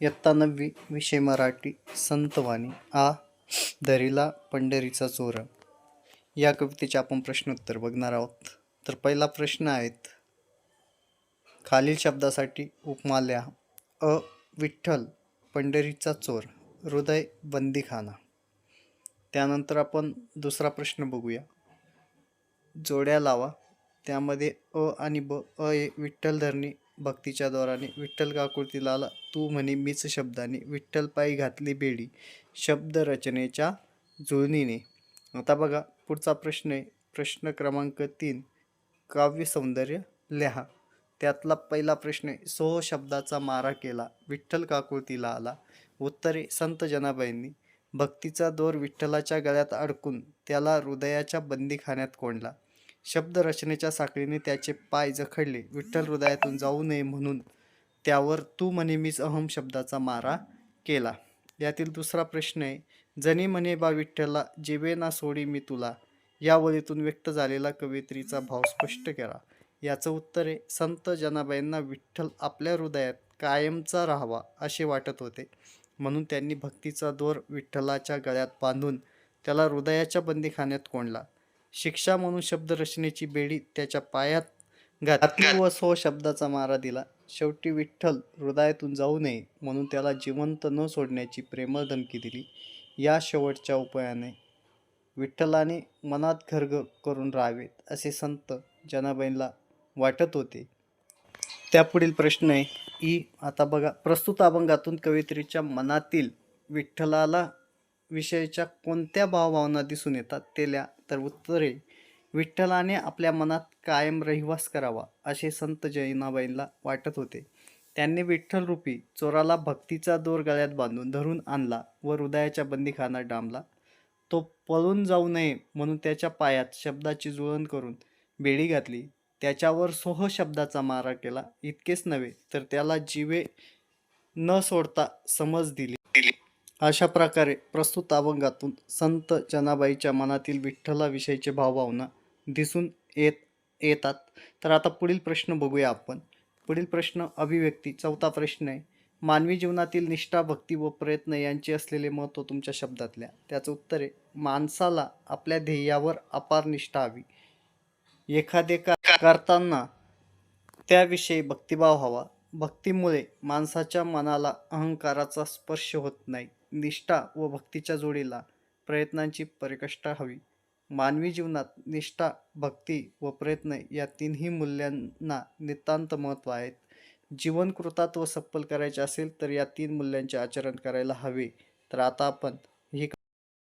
इयत्ता नववी विषय मराठी संतवाणी आ दरीला पंढरीचा चोर. या कवितेचे आपण प्रश्नोत्तर बघणार आहोत. तर पहिला प्रश्न आहेत खालील शब्दासाठी उपमाल्या अ विठ्ठल पंढरीचा चोर हृदय बंदीखाना. त्यानंतर आपण दुसरा प्रश्न बघूया. जोड्या लावा त्यामध्ये अ आणि ब अ ए विठ्ठल धरणी भक्तीच्या द्वाराने विठ्ठल काकुळतीला आला तू म्हणे मीच शब्दाने विठ्ठल पायी घातली बेडी. शब्द रचनेच्या जुळणीने. आता बघा पुढचा प्रश्न आहे. प्रश्न क्रमांक तीन काव्य सौंदर्य लिहा. त्यातला पहिला प्रश्न आहे सोह शब्दाचा मारा केला विठ्ठल काकुळतीला आला उत्तरे संत जनाबाईंनी. भक्तीचा दोर विठ्ठलाच्या गळ्यात अडकून त्याला हृदयाच्या बंदीखान्यात कोंडला. शब्दरचनेच्या साखळीने त्याचे पाय जखडले. विठ्ठल हृदयातून जाऊ नये म्हणून त्यावर तू म्हणे मीच अहम शब्दाचा मारा केला. यातील दुसरा प्रश्न आहे जनी म्हणे बा विठ्ठला जेवे ना सोडी मी तुला. या वळीतून व्यक्त झालेला कवयित्रीचा भाव स्पष्ट करा. याचं उत्तर आहे संत जनाबाईंना विठ्ठल आपल्या हृदयात कायमचा राहावा असे वाटत होते. म्हणून त्यांनी भक्तीचा दोर विठ्ठलाच्या गळ्यात बांधून त्याला हृदयाच्या बंदीखान्यात कोंडला. शिक्षा म्हणून शब्दरचनेची बेडी त्याच्या पायात घातली व सो शब्दाचा मारा दिला. शेवटी विठ्ठल हृदयातून जाऊ नये म्हणून त्याला जिवंत न सोडण्याची प्रेमळ धमकी दिली. या शेवटच्या उपायाने विठ्ठलाने मनात घरग करून राहावेत असे संत जनाबाईंना वाटत होते. त्यापुढील प्रश्न आहे. ई आता बघा प्रस्तुत अभंगातून कवयित्रीच्या मनातील विठ्ठलाला विषयीच्या कोणत्या भावभावना दिसून येतात तेल्या तर उत्तरे. विठ्ठलाने आपल्या मनात कायम रहिवास करावा असे संत जैनाबाईंना वाटत होते. त्यांनी विठ्ठल रूपी चोराला भक्तीचा दोर गळ्यात बांधून धरून आणला व हृदयाच्या बंदीखाना डांबला. तो पळून जाऊ नये म्हणून त्याच्या पायात शब्दाची जुळण करून बेडी घातली. त्याच्यावर सोह शब्दाचा मारा केला. इतकेच नव्हे तर त्याला जीवे न सोडता समज दिली. अशा प्रकारे प्रस्तुत अभंगातून संत जनाबाईच्या मनातील विठ्ठलाविषयीचे भावभावना दिसून येत येतात. तर आता पुढील प्रश्न बघूया आपण. पुढील प्रश्न अभिव्यक्ती. चौथा प्रश्न आहे. मानवी जीवनातील निष्ठा भक्ती व प्रयत्न यांचे असलेले महत्त्व तुमच्या शब्दातल्या. त्याचं उत्तर आहे माणसाला आपल्या ध्येयावर अपार निष्ठा हवी. एखादे का करताना त्याविषयी भक्तिभाव हवा. भक्तीमुळे माणसाच्या मनाला अहंकाराचा स्पर्श होत नाही. निष्ठा व भक्तीच्या जोडीला प्रयत्नांची परिकष्टा हवी. मानवी जीवनात निष्ठा भक्ती व प्रयत्न या तिन्ही मूल्यांना नितांत महत्त्व आहेत. जीवन कृतात्व सफल करायचे असेल तर या तीन मूल्यांचे आचरण करायला हवे. तर आता आपण